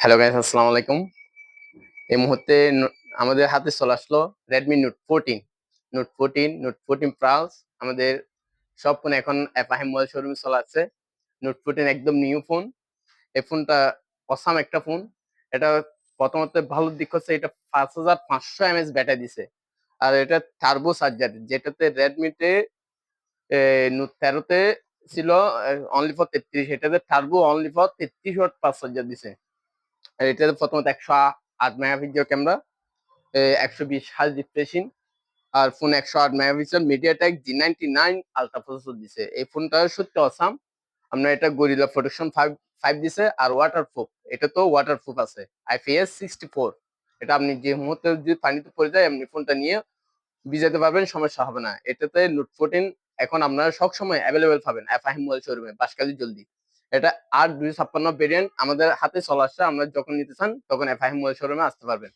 Hello guys আসসালামু আলাইকুম। এই মুহূর্তে আমাদের হাতে চলে আসলো Redmi note fourteen note fourteen note fourteen plus আমাদের সব ফোন এখন এফআইএম মোবাইল শোরুমে চলে আসছে। নোট ফোরটিন একদম নিউ ফোন এই ফোনটা অসাম একটা ফোন এটা প্রথমত ভালো দিক হচ্ছে এটা পাঁচ হাজার পাঁচশো এমএস ব্যাটারি দিছে। আর এটা টার্বো চার্জার যেটাতে রেডমিতে নোট তেরোতে ছিল অনলি ফর তেত্রিশ। এটাতে টার্বো অনলি ফর তেত্রিশ ওয়াট পাঁচ চার্জার দিছে। এটাতে প্রথমত একশো আট মেগাপিক্সেল ক্যামেরা একশো বিশ হাজ রিফ্রেশিং, আর ফোন একশো আট megapixel MediaTek G ninety nine ultra processor দিছে। এই ফোনটা সত্যি অসাম আমরা এটা গরিলা প্রোটেকশন ফাইভ ফাইভ দিছে, আর ওয়াটার প্রুফ এটা তো ওয়াটার প্রুফ আছে আইপিএস সিক্সটি ফোর এটা আপনি যে মুহূর্তে যদি পানিতে পড়ে যায়, আপনি ফোনটা নিয়ে ভিজাতে পারবেন, সমস্যা হবে না। এটাতে নোট ফোরটিন এখন আপনারা সবসময় অ্যাভেলেবেল পাবেন। এফআইএম মোবাইল শোরুমে বাসকালি জলদি। এটা আর দুই ছাপ্পান্ন ভেরিয়েন্ট আমাদের হাতে চলে আসছে। আমরা যখন নিতে চান, তখন এফআইএম মোবাইল শোরুমে আসতে পারবেন।